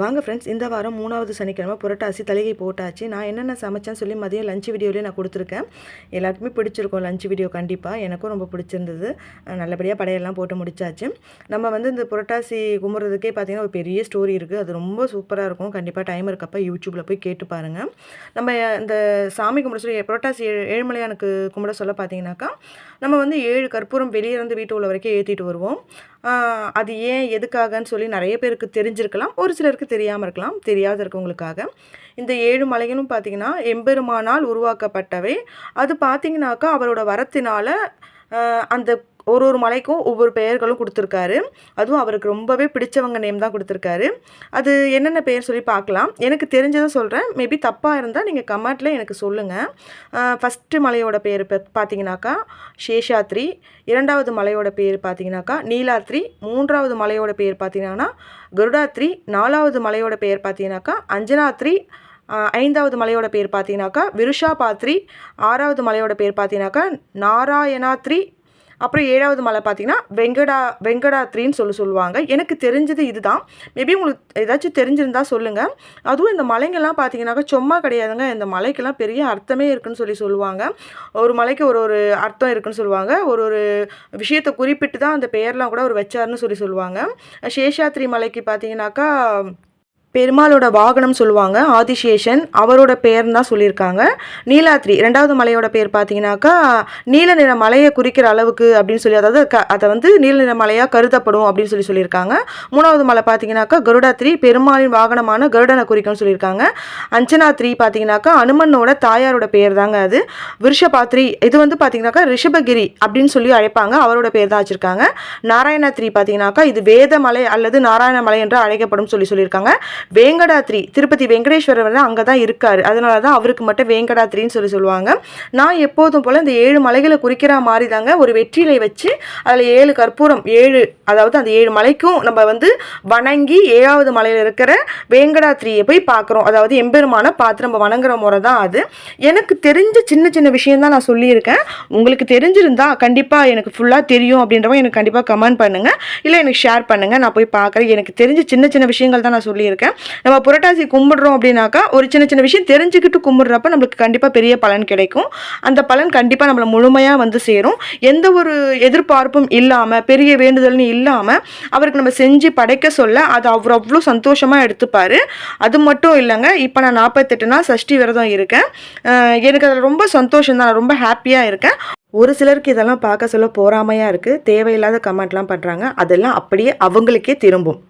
வாங்க ஃப்ரெண்ட்ஸ் இந்த வாரம் மூணாவது சனிக்கிழமை புரட்டாசி தலைகை போட்டாச்சு. நான் என்னென்ன சமைச்சேன்னு சொல்லி மதியம் லஞ்ச் வீடியோலேயே நான் கொடுத்துருக்கேன். எல்லாருக்குமே பிடிச்சிருக்கும் லஞ்ச் வீடியோ கண்டிப்பாக எனக்கும் ரொம்ப பிடிச்சிருந்தது. நல்லபடியாக படையெல்லாம் போட்டு முடிச்சாச்சு. நம்ம வந்து இந்த புரட்டாசி கும்புறதுக்கே பார்த்தீங்கன்னா ஒரு பெரிய ஸ்டோரி இருக்குது அது ரொம்ப சூப்பராக இருக்கும். கண்டிப்பாக டைம் இருக்கப்போ யூடியூப்பில் போய் கேட்டு பாருங்கள் நம்ம இந்த சாமி கும்பிட சொல்லி புரட்டாசி ஏழுமலையானுக்கு கும்பிட சொல்ல பார்த்தீங்கன்னாக்கா நம்ம வந்து ஏழு கற்பூரம் வெளியே இருந்து வீட்டு உள்ள வரைக்கும் ஏற்றிட்டு வருவோம். அது ஏன் எதுக்காகன்னு சொல்லி நிறைய பேருக்கு தெரிஞ்சிருக்கலாம். ஒரு சிலருக்கு தெரியாமல் இருக்கலாம் தெரியாத இருக்கவங்களுக்காக. இந்த ஏழு மலைகளும் பார்த்தீங்கன்னா எம்பெருமானால் உருவாக்கப்பட்டவை. அது பார்த்தீங்கன்னாக்கா அவரோட வரத்தினால அந்த ஒரு ஒரு மலைக்கும் ஒவ்வொரு பெயர்களும் கொடுத்துருக்காரு. அதுவும் அவருக்கு ரொம்பவே பிடிச்சவங்க நேம் தான் கொடுத்துருக்காரு. அது என்னென்ன பெயர் சொல்லி பார்க்கலாம். எனக்கு தெரிஞ்சதை சொல்கிறேன் மேபி தப்பாக இருந்தால் நீங்கள் கமெண்ட்டில் எனக்கு சொல்லுங்கள் ஃபஸ்ட்டு மலையோட பேர் பார்த்தீங்கன்னாக்கா சேஷாத்ரி. இரண்டாவது மலையோட பேர் பார்த்தீங்கன்னாக்கா நீலாத்ரி. மூன்றாவது மலையோட பேர் பார்த்தீங்கன்னா கருடாத்ரி. நாலாவது மலையோட பெயர் பார்த்தீங்கன்னாக்கா அஞ்சனாத்ரி. ஐந்தாவது மலையோட பேர் பார்த்தீங்கன்னாக்கா விருஷாபாத்ரி. ஆறாவது மலையோட பேர் பார்த்தீங்கன்னாக்கா நாராயணாத்ரி. அப்புறம் ஏழாவது மலை பார்த்தீங்கன்னா வெங்கடா வெங்கடாத்ரின்னு சொல்லி சொல்லுவாங்க. எனக்கு தெரிஞ்சது இதுதான். மேபி உங்களுக்கு ஏதாச்சும் தெரிஞ்சிருந்தால் சொல்லுங்கள் அதுவும் இந்த மலைங்கெல்லாம் பார்த்தீங்கன்னாக்கா சும்மா கிடையாதுங்க. இந்த மலைக்கெல்லாம் பெரிய அர்த்தமே இருக்குன்னு சொல்லி சொல்லுவாங்க. ஒரு மலைக்கு ஒரு ஒரு அர்த்தம் இருக்குன்னு சொல்லுவாங்க. ஒரு ஒரு விஷயத்தை குறிப்பிட்டு தான் அந்த பெயர்லாம் கூட அவர் வச்சாருன்னு சொல்லி சொல்லுவாங்க. சேஷாத்ரி மலைக்கு பார்த்தீங்கன்னாக்கா பெருமாளோட வாகனம் சொல்லுவாங்க ஆதிசேஷன். அவரோட பேர்னு தான் சொல்லியிருக்காங்க. நீலாத்ரி ரெண்டாவது மலையோட பேர் பார்த்தீங்கன்னாக்கா நீல நிற மலையை குறிக்கிற அளவுக்கு அப்படின்னு சொல்லி அதாவது க அதை வந்து நீல நிற மலையாக கருதப்படும் அப்படின்னு சொல்லி சொல்லியிருக்காங்க. மூணாவது மலை பார்த்தீங்கன்னாக்கா கருடாத்ரி பெருமாளின் வாகனமான கருடனை குறிக்கும்னு சொல்லியிருக்காங்க. அஞ்சனாத்ரி பார்த்தீங்கன்னாக்கா அனுமனோட தாயாரோட பேர் தாங்க அது. விருஷபாத்ரி இது வந்து பார்த்தீங்கன்னாக்கா ரிஷபகிரி அப்படின்னு சொல்லி அழைப்பாங்க. அவரோட பேர் தான் வச்சுருக்காங்க. நாராயணாத்ரி பார்த்தீங்கன்னாக்கா இது வேதமலை அல்லது நாராயணமலை என்று அழைக்கப்படும் சொல்லி சொல்லியிருக்காங்க. வேங்கடாத்ரி திருப்பதி வெங்கடேஸ்வரர் வந்து அங்கே தான் இருக்கார். அதனால தான் அவருக்கு மட்டும் வேங்கடாத்ரின்னு சொல்லி சொல்லுவாங்க. நான் எப்போதும் போல் இந்த ஏழு மலைகளை குறிக்கிற மாதிரி தாங்க ஒரு வெற்றிலை வச்சு அதில் ஏழு கற்பூரம் ஏழு அதாவது அந்த ஏழு மலைக்கும் நம்ம வந்து வணங்கி ஏழாவது மலையில் இருக்கிற வேங்கடாத்ரியை போய் பார்க்குறோம். அதாவது எம்பெருமான பார்த்து நம்ம வணங்குற முறை தான் அது. எனக்கு தெரிஞ்ச சின்ன சின்ன விஷயம் தான் நான் சொல்லியிருக்கேன். உங்களுக்கு தெரிஞ்சிருந்தா கண்டிப்பாக எனக்கு ஃபுல்லாக தெரியும் அப்படின்றவங்க எனக்கு கண்டிப்பாக கமெண்ட் பண்ணுங்கள் இல்லை எனக்கு ஷேர் பண்ணுங்கள் நான் போய் பார்க்குறேன். எனக்கு தெரிஞ்ச சின்ன சின்ன விஷயங்கள் தான் நான் சொல்லியிருக்கேன். நம்ம புரட்டாசி கும்பிடுறோம் அப்படின்னாக்கா ஒரு சின்ன சின்ன விஷயம் தெரிஞ்சுக்கிட்டு கும்பிட்றப்ப நம்மளுக்கு கண்டிப்பாக பெரிய பலன் கிடைக்கும். அந்த பலன் கண்டிப்பாக நம்மளை முழுமையாக வந்து சேரும். எந்த ஒரு எதிர்பார்ப்பும் இல்லாமல் பெரிய வேண்டுதல்னு இல்லாமல் அவருக்கு நம்ம செஞ்சு படைக்க சொல்ல அது அவர் அவ்வளோ சந்தோஷமாக எடுத்துப்பார். அது மட்டும் இல்லைங்க இப்போ நான் நாற்பத்தெட்டு நாள் சஷ்டி விரதம் இருக்கேன். எனக்கு அதில் ரொம்ப சந்தோஷம் தான் நான் ரொம்ப ஹாப்பியாக இருக்கேன். ஒரு சிலருக்கு இதெல்லாம் பார்க்க சொல்ல போறாமையாக இருக்குது தேவையில்லாத கமெண்ட்லாம் பண்ணுறாங்க அதெல்லாம் அப்படியே அவங்களுக்கே திரும்பும்.